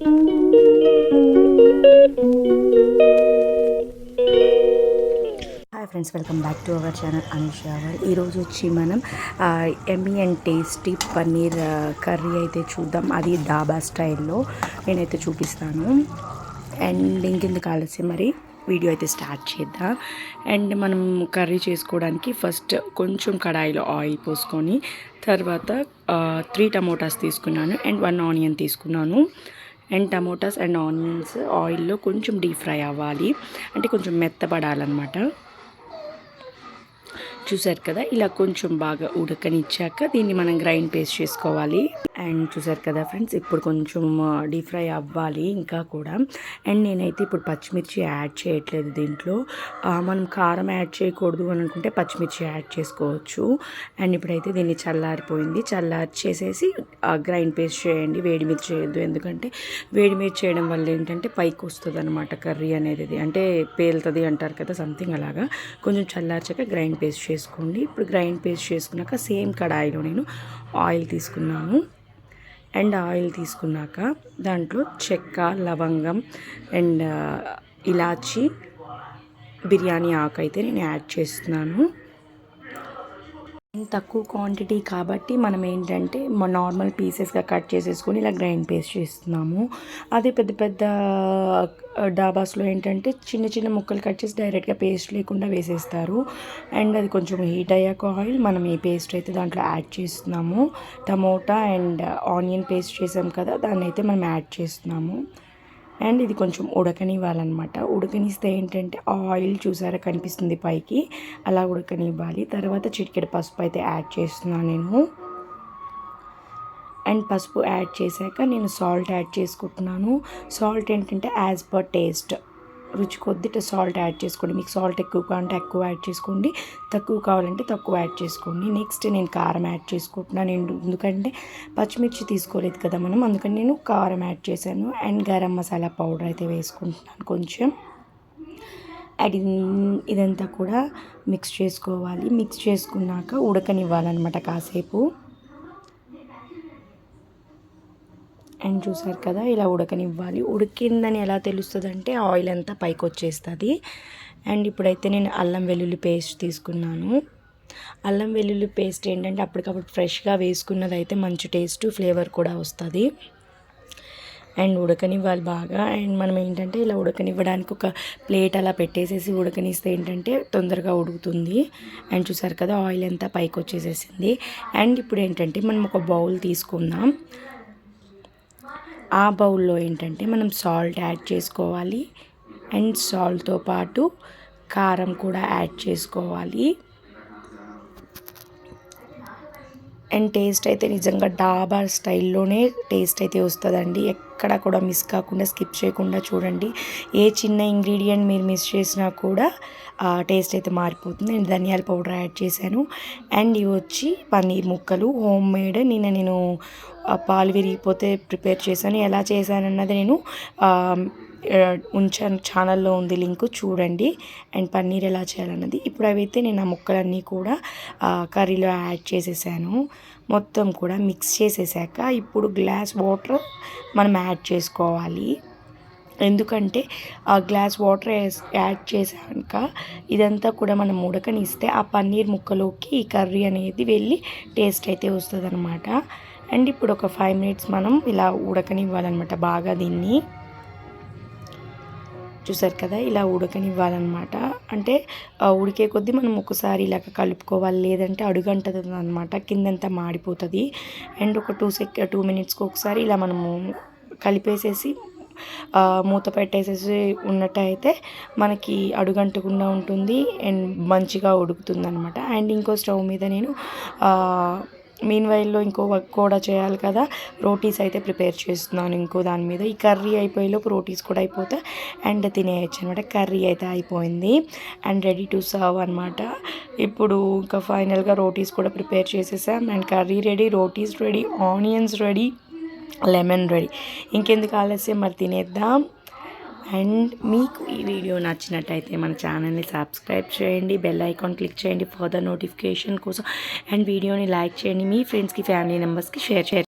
Hi friends welcome back to our channel Anusha our ఈరోజు వచ్చి మనం yummy and tasty paneer curry అయితే చూద్దాం. అది డాబా స్టైల్లో నేనైతే చూపిస్తాను. అండ్ ఇంకెందుకు ఆలస్యం మరి? వీడియో అయితే స్టార్ట్ చేద్దాం. అండ్ మనం కర్రీ చేసుకోవడానికి ఫస్ట్ కొంచెం కడాయిలో ఆయిల్ పోసుకొని తర్వాత త్రీ టమోటాస్ తీసుకున్నాను. అండ్ వన్ ఆనియన్ తీసుకున్నాను. అండ్ టమోటాస్ అండ్ ఆనియన్స్ ఆయిల్లో కొంచెం డీప్ ఫ్రై అవ్వాలి. అంటే కొంచెం మెత్తపడాలన్నమాట చూసారు కదా ఇలా కొంచెం బాగా ఉడకనిచ్చాక దీన్ని మనం గ్రైండ్ పేస్ట్ చేసుకోవాలి. అండ్ చూసారు కదా ఫ్రెండ్స్ ఇప్పుడు కొంచెం డీప్ ఫ్రై అవ్వాలి ఇంకా కూడా. అండ్ నేనైతే ఇప్పుడు పచ్చిమిర్చి యాడ్ చేయట్లేదు దీంట్లో. మనం కారం యాడ్ చేయకూడదు అని అనుకుంటే పచ్చిమిర్చి యాడ్ చేసుకోవచ్చు. అండ్ ఇప్పుడైతే దీన్ని చల్లారిపోయింది. చల్లారి చేసేసి గ్రైండ్ పేస్ట్ చేయండి వేడి మీద చేయొద్దు. ఎందుకంటే వేడి మీద చేయడం వల్ల ఏంటంటే పైకి వస్తుంది అనమాట కర్రీ అనేది అంటే పేలుతుంది అంటారు కదా సంథింగ్ అలాగా. కొంచెం చల్లార్చాక గ్రైండ్ పేస్ట్ చేసుకోండి. ఇప్పుడు గ్రైండ్ పేస్ట్ చేసుకున్నాక సేమ్ కడాయిలో నేను ఆయిల్ తీసుకున్నాను. అండ్ ఆయిల్ తీసుకున్నాక దాంట్లో చెక్క లవంగం అండ్ ఇలాచి బిర్యానీ ఆకు అయితే నేను యాడ్ చేస్తున్నాను. తక్కువ క్వాంటిటీ కాబట్టి మనం ఏంటంటే నార్మల్ పీసెస్గా కట్ చేసేసుకొని ఇలా గ్రైండ్ పేస్ట్ చేస్తున్నాము. అదే పెద్ద పెద్ద డాబాస్లో ఏంటంటే చిన్న చిన్న ముక్కలు కట్ చేసి డైరెక్ట్గా పేస్ట్ లేకుండా వేసేస్తారు. అండ్ అది కొంచెం హీట్ అయ్యాక ఆయిల్ మనం ఈ పేస్ట్ అయితే దాంట్లో యాడ్ చేస్తున్నాము. టమోటా అండ్ ఆనియన్ పేస్ట్ చేసాం కదా దాన్ని అయితే మనం యాడ్ చేస్తున్నాము. అండ్ ఇది కొంచెం ఉడకనివ్వాలన్నమాట. ఉడకనిస్తే ఏంటంటే ఆయిల్ చూసారా కనిపిస్తుంది పైకి. అలా ఉడకనివ్వాలి. తర్వాత చిటికెడు పసుపు అయితే యాడ్ చేస్తున్నాను నేను. అండ్ పసుపు యాడ్ చేశాక నేను సాల్ట్ యాడ్ చేసుకుంటున్నాను. సాల్ట్ ఏంటంటే యాజ్ పర్ టేస్ట్. రుచి కొద్ది సాల్ట్ యాడ్ చేసుకోండి. మీకు సాల్ట్ ఎక్కువ కావాలంటే ఎక్కువ యాడ్ చేసుకోండి. తక్కువ కావాలంటే తక్కువ యాడ్ చేసుకోండి. నెక్స్ట్ నేను కారం యాడ్ చేసుకుంటున్నాను. ఎందుకంటే పచ్చిమిర్చి తీసుకోలేదు కదా మనం. అందుకని నేను కారం యాడ్ చేశాను. అండ్ గరం మసాలా పౌడర్ అయితే వేసుకుంటున్నాను కొంచెం. అండ్ ఇదంతా కూడా మిక్స్ చేసుకోవాలి. మిక్స్ చేసుకున్నాక ఉడకనివ్వాలన్నమాట కాసేపు. అండ్ చూసారు కదా ఇలా ఉడకనివ్వాలి. ఉడికిందని ఎలా తెలుస్తుంది అంటే ఆయిల్ అంతా పైకి వచ్చేస్తుంది అండ్ ఇప్పుడైతే నేను అల్లం వెల్లుల్లి పేస్ట్ తీసుకున్నాను. అల్లం వెల్లుల్లి పేస్ట్ ఏంటంటే అప్పటికప్పుడు ఫ్రెష్గా వేసుకున్నది అయితే మంచి టేస్ట్ ఫ్లేవర్ కూడా వస్తుంది. అండ్ ఉడకనివ్వాలి బాగా. అండ్ మనం ఏంటంటే ఇలా ఉడకనివ్వడానికి ఒక ప్లేట్ అలా పెట్టేసేసి ఉడకనిస్తే ఏంటంటే తొందరగా ఉడుకుతుంది. అండ్ చూసారు కదా ఆయిల్ అంతా పైకి వచ్చేసేసింది అండ్ ఇప్పుడు ఏంటంటే మనం ఒక బౌల్ తీసుకుందాం. ఆ బౌల్లో ఏంటంటే మనం సాల్ట్ యాడ్ చేసుకోవాలి. అండ్ సాల్ట్తో పాటు కారం కూడా యాడ్ చేసుకోవాలి. అండ్ టేస్ట్ అయితే నిజంగా డాబా స్టైల్లోనే టేస్ట్ అయితే వస్తుందండి. ఎక్కడ కూడా మిస్ కాకుండా స్కిప్ చేయకుండా చూడండి. ఏ చిన్న ఇంగ్రీడియంట్ మీరు మిస్ చేసినా కూడా టేస్ట్ అయితే మారిపోతుంది. అండ్ ధనియాల పౌడర్ యాడ్ చేశాను. అండ్ ఇవి వచ్చి పన్నీర్ ముక్కలు హోమ్ మేడ్. నిన్న నేను పాలు విరిగిపోతే ప్రిపేర్ చేశాను. ఎలా చేశానన్నది నేను ఉంచాను. ఛానల్లో ఉంది లింక్ చూడండి. అండ్ పన్నీర్ ఎలా చేయాలన్నది. ఇప్పుడు అవైతే నేను ఆ ముక్కలన్నీ కూడా కర్రీలో యాడ్ చేసేసాను. మొత్తం కూడా మిక్స్ చేసేసాక ఇప్పుడు గ్లాస్ వాటర్ మనం యాడ్ చేసుకోవాలి. ఎందుకంటే ఆ గ్లాస్ వాటర్ యాడ్ చేశాక ఇదంతా కూడా మనం ఉడకనిస్తే ఆ పన్నీర్ ముక్కలోకి ఈ కర్రీ అనేది వెళ్ళి టేస్ట్ అయితే వస్తుంది అనమాట అండ్ ఇప్పుడు ఒక ఫైవ్ మినిట్స్ మనం ఇలా ఉడకనివ్వాలన్నమాట బాగా దీన్ని. చూసారు కదా ఇలా ఉడకనివ్వాలన్నమాట. అంటే ఉడికే కొద్దీ మనం ఒకసారి ఇలాగ కలుపుకోవాలి లేదంటే అడుగంటది అనమాట కిందంతా మాడిపోతుంది. అండ్ ఒక టూ సెక్ టూ మినిట్స్కి ఒకసారి ఇలా మనము కలిపేసేసి మూత పెట్టేసేసి ఉన్నట్టయితే మనకి అడుగంటకుండా ఉంటుంది అండ్ మంచిగా ఉడుకుతుంది అనమాట అండ్ ఇంకో స్టవ్ మీద నేను మీన్ వైల్లో ఇంకో వర్క్ కూడా చేయాలి కదా. రోటీస్ అయితే ప్రిపేర్ చేస్తున్నాను ఇంకో దాని మీద. ఈ కర్రీ అయిపోయేలోపు రోటీస్ కూడా అయిపోతే అండ్ తినేయచ్చు అనమాట కర్రీ అయితే అయిపోయింది. అండ్ రెడీ టు సర్వ్ అనమాట ఇప్పుడు ఇంకా ఫైనల్గా రోటీస్ కూడా ప్రిపేర్ చేసేసాం. And curry ready rotis ready onions ready lemon ready. ఇంకెందుకు ఆలస్యం? మరి తినేద్దాం. అండ్ మీకు ఈ వీడియో నచ్చినట్టయితే మన ఛానల్ని సబ్స్క్రైబ్ చేయండి బెల్ ఐకాన్ క్లిక్ చేయండి ఫర్దర్ నోటిఫికేషన్ కోసం. అండ్ వీడియోని లైక్ చేయండి మీ ఫ్రెండ్స్కి ఫ్యామిలీ మెంబర్స్కి షేర్ చేయండి.